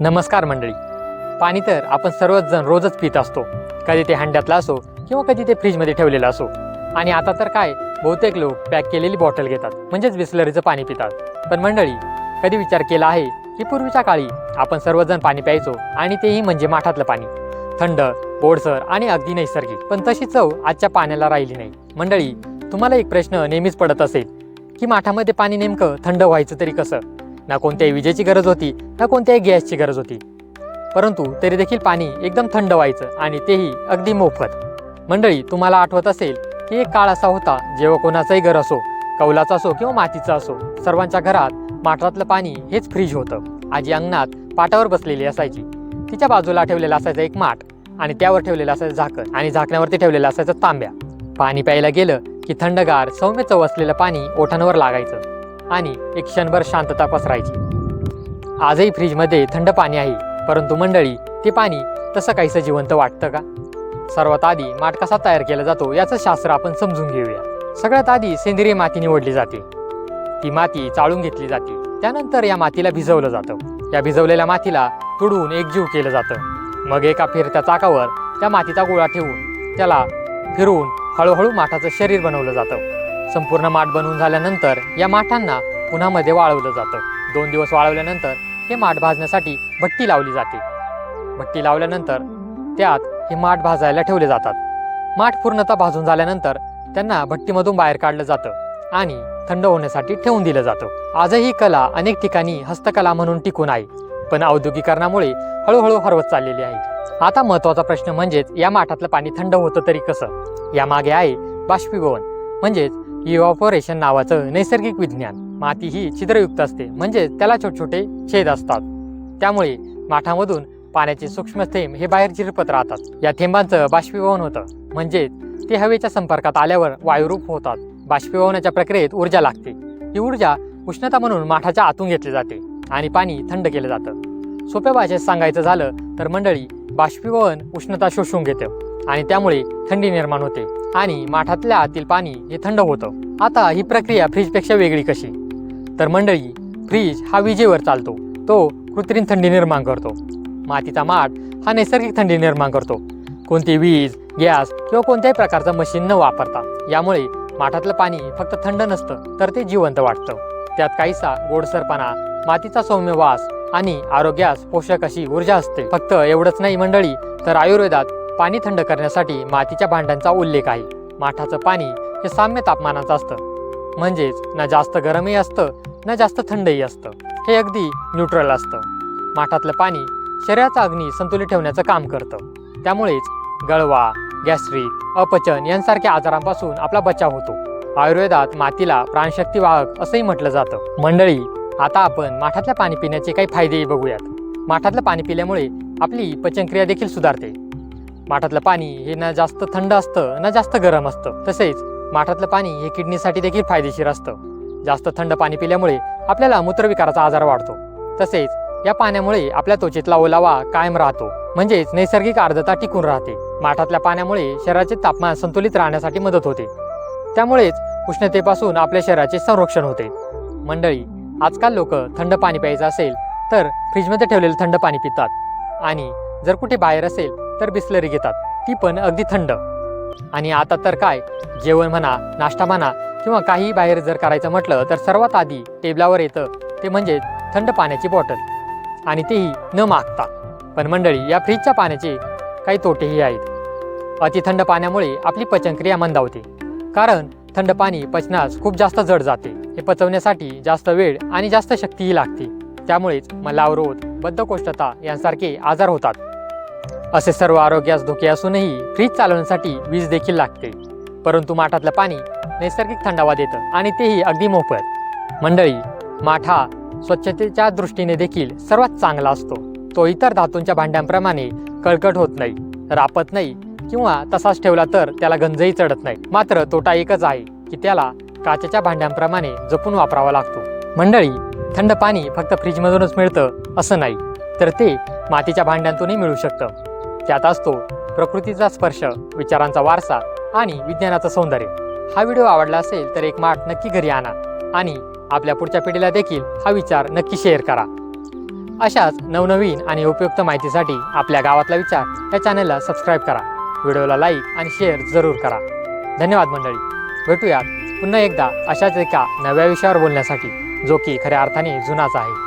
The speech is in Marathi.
नमस्कार मंडळी. पाणी तर आपण सर्वच जण रोजच पित असतो. कधी ते हंड्यातलं असो किंवा कधी ते फ्रीजमध्ये ठेवलेलं असो. आणि आता तर काय बहुतेक लोक पॅक केलेली बॉटल घेतात म्हणजेच बिस्लरीचं पाणी पितात. पण मंडळी कधी विचार केला आहे की पूर्वीच्या काळी आपण सर्वजण पाणी प्यायचो आणि तेही म्हणजे माठातलं पाणी. थंड बोडसर आणि अगदी नैसर्गिक. पण तशी चव आजच्या पाण्याला राहिली नाही. मंडळी तुम्हाला एक प्रश्न नेहमीच पडत असेल की माठामध्ये पाणी नेमकं थंड व्हायचं तरी कसं? ना कोणत्याही विजेची गरज होती ना कोणत्याही गॅसची गरज होती. परंतु तरी देखील पाणी एकदम थंड व्हायचं आणि तेही अगदी मोफत. मंडळी तुम्हाला आठवत असेल की एक काळ असा होता जेव्हा कोणाचंही घर असो कौलाचं असो किंवा मातीचं असो सर्वांच्या घरात माठातलं पाणी हेच फ्रीज होतं. आजी अंगणात पाटावर बसलेली असायची. तिच्या बाजूला ठेवलेला असायचा एक माठ आणि त्यावर ठेवलेलं असायचं झाकण आणि झाकण्यावरती ठेवलेलं असायचं तांब्या. पाणी प्यायला गेलं की थंडगार सौम्य चव असलेलं पाणी ओठांवर लागायचं. आणि एक क्षणभर शांतता पसरायची आजही फ्रीजमध्ये थंड पाणी आहे परंतु मंडळी ते पाणी तसं काहीसं जिवंत वाटतं का? सर्वात आधी माठ कसा तयार केला जातो याचं शास्त्र आपण समजून घेऊया. सगळ्यात आधी सेंद्रिय माती निवडली जाते. ती माती चाळून घेतली जाते. त्यानंतर या मातीला भिजवलं जातं. या भिजवलेल्या मातीला तुडवून एकजीव केलं जातं. मग एका फिरत्या चाकावर त्या मातीचा गोळा ठेवून त्याला फिरवून हळूहळू माठाचं शरीर बनवलं जातं. संपूर्ण माठ बनवून झाल्यानंतर या माठांना उन्हामध्ये वाळवलं जातं. दोन दिवस वाळवल्यानंतर हे माठ भाजण्यासाठी भट्टी लावली जाते. भट्टी लावल्यानंतर त्यात हे माठ भाजायला ठेवले जातात. माठ पूर्णतः भाजून झाल्यानंतर त्यांना भट्टीमधून बाहेर काढलं जातं आणि थंड होण्यासाठी ठेवून दिलं जातं. आजही ही कला अनेक ठिकाणी हस्तकला म्हणून टिकून आहे पण औद्योगिकरणामुळे हळूहळू हरवत चाललेली आहे. आता महत्त्वाचा प्रश्न म्हणजेच या माठातलं पाणी थंड होतं तरी कसं? यामागे आहे बाष्पीभवन म्हणजेच इव्हॉपोरेशन नावाचं नैसर्गिक विज्ञान. माती ही छिद्रयुक्त असते. म्हणजे त्याला छोटे छोटे छेद असतात. त्यामुळे माठामधून पाण्याचे सूक्ष्म थेंब हे बाहेर झिरपत राहतात. या थेंबांचं बाष्पीभवन होतं. म्हणजेच ते हवेच्या संपर्कात आल्यावर वायुरूप होतात. बाष्पीभवनाच्या प्रक्रियेत ऊर्जा लागते. ही ऊर्जा उष्णता म्हणून माठाच्या आतून घेतली जाते आणि पाणी थंड केलं जातं. सोप्या भाषेत सांगायचं झालं तर मंडळी बाष्पीभवन उष्णता शोषून घेतं आणि त्यामुळे थंडी निर्माण होते. आणि माठातल्या आतील पाणी हे थंड होतं. आता ही प्रक्रिया फ्रीजपेक्षा वेगळी कशी? तर मंडळी फ्रीज हा विजेवर चालतो. तो कृत्रिम थंडी निर्माण करतो. मातीचा माठ हा नैसर्गिक थंडी निर्माण करतो. कोणती वीज गॅस किंवा कोणत्याही प्रकारचं मशीन न वापरता. यामुळे माठातलं पाणी फक्त थंड नसतं तर ते जिवंत वाटतं. त्यात काहीसा गोडसरपणा मातीचा सौम्य वास आणि आरोग्यास पोषक अशी ऊर्जा असते. फक्त एवढंच नाही मंडळी तर आयुर्वेदात पाणी थंड करण्यासाठी मातीच्या भांड्यांचा उल्लेख आहे. माठाचं पाणी हे साम्य तापमानाचं असतं. म्हणजेच ना जास्त गरमही असतं ना जास्त थंडही असतं. हे अगदी न्यूट्रल असतं. माठातलं पाणी शरीराचा अग्नी संतुलित ठेवण्याचं काम करतं. त्यामुळेच गळवा गॅस्ट्रिक अपचन यांसारख्या आजारांपासून आपला बचाव होतो. आयुर्वेदात मातीला प्राणशक्ती वाहक असंही म्हटलं जातं. मंडळी आता आपण माठातल्या पाणी पिण्याचे काही फायदेही बघूयात. माठातलं पाणी पिल्यामुळे आपली पचनक्रिया देखील सुधारते. माठातलं पाणी हे ना जास्त थंड असतं ना जास्त गरम असतं. तसेच माठातलं पाणी हे किडनीसाठी देखील फायदेशीर असतं. जास्त थंड पाणी पिल्यामुळे आपल्याला मूत्रविकाराचा आजार वाढतो. तसेच या पाण्यामुळे आपल्या त्वचेतला ओलावा कायम राहतो. म्हणजेच नैसर्गिक आर्द्रता टिकून राहते. माठातल्या पाण्यामुळे शरीराचे तापमान संतुलित राहण्यासाठी मदत होते. त्यामुळेच उष्णतेपासून आपल्या शरीराचे संरक्षण होते. मंडळी आजकाल लोक थंड पाणी प्यायचं असेल तर फ्रीजमध्ये ठेवलेलं थंड पाणी पितात. आणि जर कुठे बाहेर असेल तर बिस्लरी घेतात. ती पण अगदी थंड. आणि आता तर काय? जेवण म्हणा नाश्ता म्हणा किंवा काही बाहेर जर करायचं म्हटलं तर सर्वात आधी टेबलावर येतं ते म्हणजे थंड पाण्याची बॉटल. आणि तेही न मागता. पण मंडळी या फ्रीजच्या पाण्याचे काही तोटेही आहेत. अति थंड पाण्यामुळे आपली पचनक्रिया मंदावते. कारण थंड पाणी पचनास खूप जास्त जड जाते. हे पचवण्यासाठी जास्त वेळ आणि जास्त शक्तीही लागते. त्यामुळेच मलावरोध बद्धकोष्ठता यांसारखे आजार होतात. असे सर्व आरोग्यास धोके असूनही फ्रीज चालवण्यासाठी वीज देखील लागते. परंतु माठातलं पाणी नैसर्गिक थंडावा देतं आणि तेही अगदी मोफत. मंडळी माठा स्वच्छतेच्या दृष्टीने देखील सर्वात चांगला असतो. तो इतर धातूंच्या भांड्यांप्रमाणे कळकट होत नाही रापत नाही किंवा तसाच ठेवला तर त्याला गंजही चढत नाही. मात्र तोटा एकच आहे की त्याला काचेच्या भांड्यांप्रमाणे जपून वापरावा लागतो. मंडळी थंड पाणी फक्त फ्रीजमधूनच मिळतं असं नाही तर ते मातीच्या भांड्यांतूनही मिळू शकतं. त्यात असतो प्रकृतीचा स्पर्श विचारांचा वारसा आणि विज्ञानाचं सौंदर्य. हा व्हिडिओ आवडला असेल तर एक माठ नक्की घरी आणा आणि आपल्या पुढच्या पिढीला देखील हा विचार नक्की शेअर करा. अशाच नवनवीन आणि उपयुक्त माहितीसाठी आपल्या गावातला विचार या चॅनलला सबस्क्राईब करा. व्हिडिओला लाईक आणि शेअर जरूर करा. धन्यवाद मंडळी. भेटूयात पुन्हा एकदा अशाच एका नव्या विषयावर बोलण्यासाठी जो की खऱ्या अर्थाने जुनाच आहे.